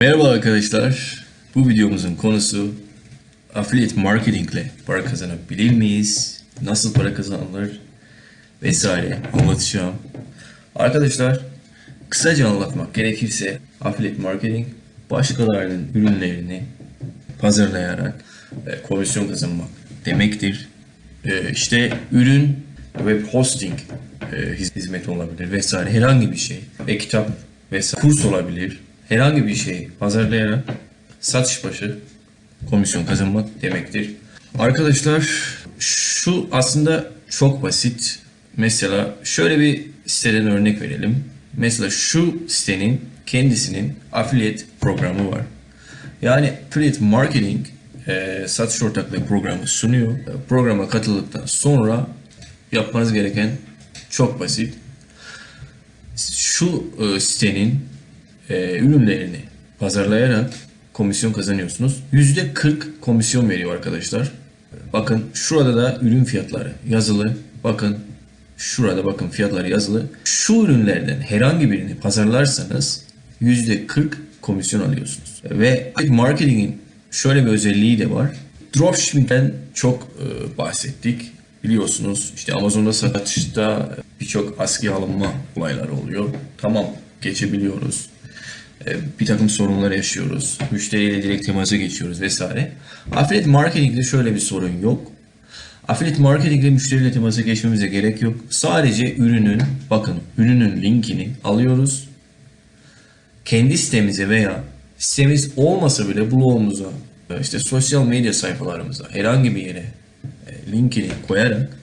Merhaba arkadaşlar. Bu videomuzun konusu affiliate marketing ile para kazanabilir miyiz? Nasıl para kazanılır? Vesaire anlatacağım. Arkadaşlar kısaca anlatmak gerekirse affiliate marketing başkalarının ürünlerini pazarlayarak e, komisyon kazanmak demektir. E, işte ürün web hosting e, hiz- hizmeti olabilir vesaire herhangi bir şey. E-kitap vesaire kurs olabilir. Herhangi bir şeyi pazarlayarak satış başı komisyon kazanmak demektir. Arkadaşlar şu aslında çok basit. Mesela şöyle bir siteden örnek verelim. Mesela şu sitenin kendisinin affiliate programı var. Yani affiliate marketing e, satış ortaklığı programı sunuyor. Programa katıldıktan sonra yapmanız gereken çok basit. Şu e, sitenin e, ürünlerini pazarlayarak komisyon kazanıyorsunuz. Yüzde 40 komisyon veriyor arkadaşlar. Bakın şurada da ürün fiyatları yazılı. Bakın şurada bakın fiyatları yazılı. Şu ürünlerden herhangi birini pazarlarsanız yüzde 40 komisyon alıyorsunuz. Ve marketingin şöyle bir özelliği de var. Dropshipping'den çok e, bahsettik. Biliyorsunuz işte Amazon'da satışta birçok askıya alınma olayları oluyor. Tamam geçebiliyoruz. E, bir takım sorunlar yaşıyoruz. Müşteriyle direkt temasa geçiyoruz vesaire. Affiliate marketingde şöyle bir sorun yok. Affiliate marketingde müşteriyle temasa geçmemize gerek yok. Sadece ürünün, bakın ürünün linkini alıyoruz. Kendi sitemize veya sitemiz olmasa bile blogumuza, işte sosyal medya sayfalarımıza herhangi bir yere e, linkini koyarak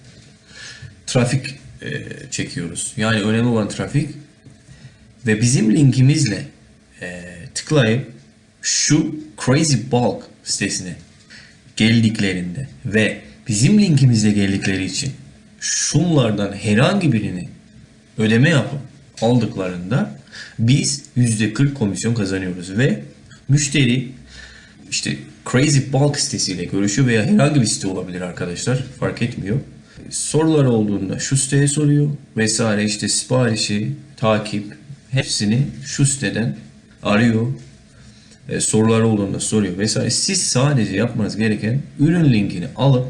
trafik e, çekiyoruz. Yani önemli olan trafik ve bizim linkimizle e, tıklayıp şu Crazy Bulk sitesine geldiklerinde ve bizim linkimizle geldikleri için şunlardan herhangi birini ödeme yapıp aldıklarında biz %40 komisyon kazanıyoruz ve müşteri işte Crazy Bulk sitesiyle görüşüyor veya herhangi bir site olabilir arkadaşlar fark etmiyor. Soruları olduğunda şu siteye soruyor vesaire işte siparişi, takip hepsini şu siteden arıyor. E, soruları olduğunda soruyor vesaire. Siz sadece yapmanız gereken ürün linkini alıp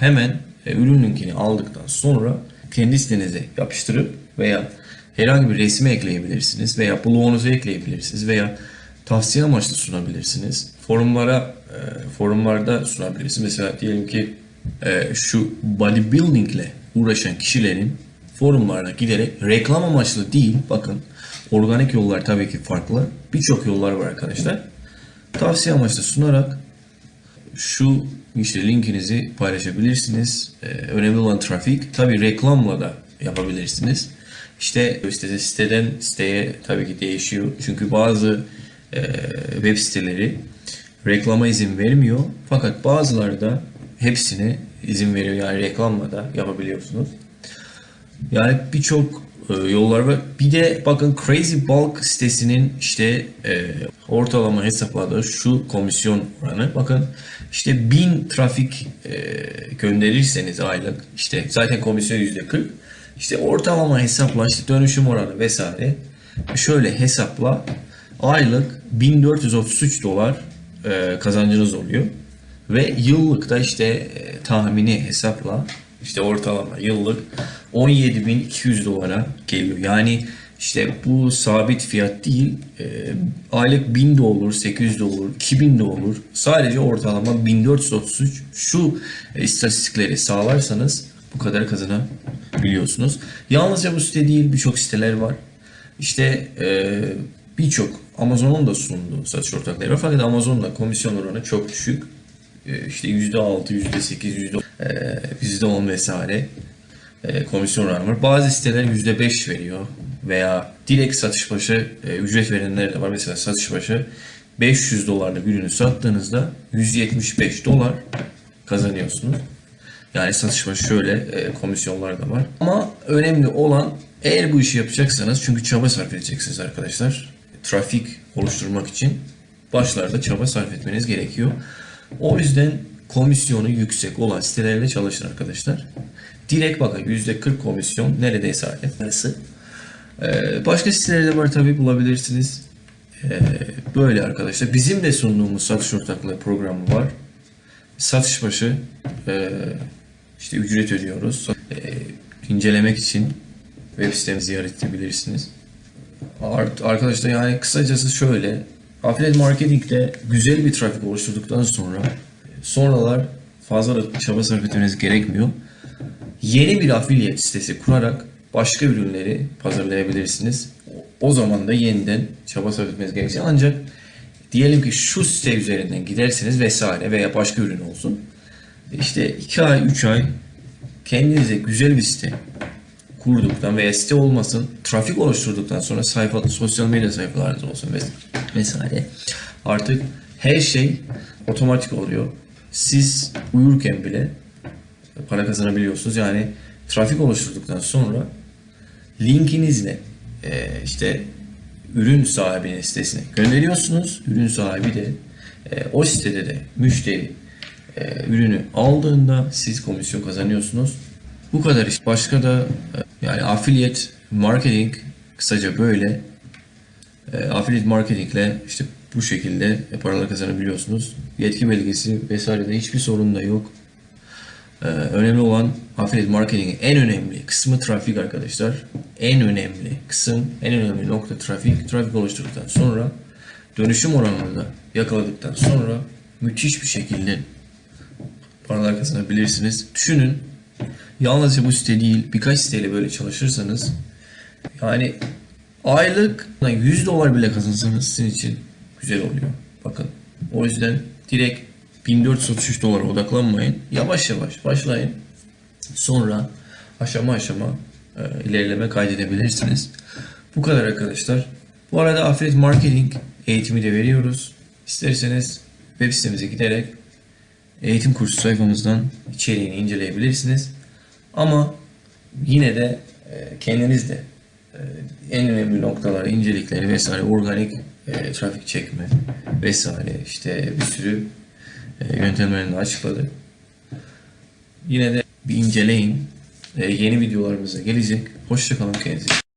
hemen e, ürün linkini aldıktan sonra kendi sitenize yapıştırıp veya herhangi bir resmi ekleyebilirsiniz veya blogunuza ekleyebilirsiniz veya tavsiye amaçlı sunabilirsiniz. Forumlara e, forumlarda sunabilirsiniz. Mesela diyelim ki e, şu bodybuilding ile uğraşan kişilerin forumlarına giderek reklam amaçlı değil bakın organik yollar tabii ki farklı. Birçok yollar var arkadaşlar. Tavsiye amaçlı sunarak şu işte linkinizi paylaşabilirsiniz. Ee, önemli olan trafik. Tabii reklamla da yapabilirsiniz. İşte, işte siteden siteye tabii ki değişiyor. Çünkü bazı e, web siteleri reklama izin vermiyor. Fakat bazıları da hepsine izin veriyor. Yani reklamla da yapabiliyorsunuz. Yani birçok e, yollar var. Bir de bakın Crazy Bulk sitesinin işte e, ortalama hesapladığı şu komisyon oranı. Bakın işte 1000 trafik e, gönderirseniz aylık işte zaten komisyon %40. İşte ortalama hesapla işte dönüşüm oranı vesaire. Şöyle hesapla aylık 1433 dolar e, kazancınız oluyor. Ve yıllık da işte e, tahmini hesapla işte ortalama yıllık 17.200 dolara geliyor. Yani işte bu sabit fiyat değil. e, aylık 1000 de olur, 800 de olur, 2000 de olur. Sadece ortalama 1433 şu e, istatistikleri sağlarsanız bu kadar kazanabiliyorsunuz. Yalnızca bu site değil birçok siteler var. İşte e, birçok Amazon'un da sunduğu satış ortakları var. Fakat Amazon'da komisyon oranı çok düşük. E, işte %6, %8, %10, %10 vesaire e, komisyon oranı var. Bazı siteler %5 veriyor veya direkt satış başı e, ücret verenler de var. Mesela satış başı 500 dolarlık ürünü sattığınızda 175 dolar kazanıyorsunuz. Yani satış başı şöyle e, komisyonlar da var. Ama önemli olan eğer bu işi yapacaksanız çünkü çaba sarf edeceksiniz arkadaşlar. Trafik oluşturmak için başlarda çaba sarf etmeniz gerekiyor. O yüzden komisyonu yüksek olan sitelerle çalışın arkadaşlar. Direkt bakın %40 komisyon neredeyse arası. Ee, başka siteleri de var tabi bulabilirsiniz. Ee, böyle arkadaşlar. Bizim de sunduğumuz satış ortaklığı programı var. Satış başı e, işte ücret ödüyoruz. E, incelemek için web sitemizi ziyaret edebilirsiniz. Arkadaşlar yani kısacası şöyle. Affiliate marketingde güzel bir trafik oluşturduktan sonra sonralar fazla da çaba sarf etmeniz gerekmiyor. Yeni bir affiliate sitesi kurarak başka ürünleri pazarlayabilirsiniz. O- zaman da yeniden çaba sarf etmeniz gerekecek. Ancak diyelim ki şu site üzerinden giderseniz vesaire veya başka ürün olsun. İşte 2 ay 3 ay kendinize güzel bir site kurduktan veya site olmasın trafik oluşturduktan sonra sayfa, sosyal medya sayfalarınız olsun ves- vesaire artık her şey otomatik oluyor. Siz uyurken bile para kazanabiliyorsunuz. Yani trafik oluşturduktan sonra linkinizle e, işte ürün sahibinin sitesine gönderiyorsunuz. Ürün sahibi de e, o sitede de müşteri e, ürünü aldığında siz komisyon kazanıyorsunuz. Bu kadar iş. Başka da e, yani affiliate marketing kısaca böyle. E, affiliate marketingle işte bu şekilde paralar kazanabiliyorsunuz. Yetki belgesi vesairede hiçbir sorun da yok. Ee, önemli olan affiliate marketingin en önemli kısmı trafik arkadaşlar. En önemli kısım, en önemli nokta trafik. Trafik oluşturduktan sonra dönüşüm oranını da yakaladıktan sonra müthiş bir şekilde paralar kazanabilirsiniz. Düşünün yalnızca bu site değil birkaç siteyle böyle çalışırsanız yani aylık 100 dolar bile kazansanız sizin için güzel oluyor. Bakın o yüzden direkt 1433 dolara odaklanmayın. Yavaş yavaş başlayın. Sonra aşama aşama e, ilerleme kaydedebilirsiniz. Bu kadar arkadaşlar. Bu arada affiliate marketing eğitimi de veriyoruz. İsterseniz web sitemize giderek eğitim kursu sayfamızdan içeriğini inceleyebilirsiniz. Ama yine de e, kendiniz de e, en önemli noktaları, incelikleri vesaire organik e, trafik çekme vesaire işte bir sürü e, yöntemlerini açıkladı. Yine de bir inceleyin. E, yeni videolarımıza gelecek. Hoşçakalın kendinize.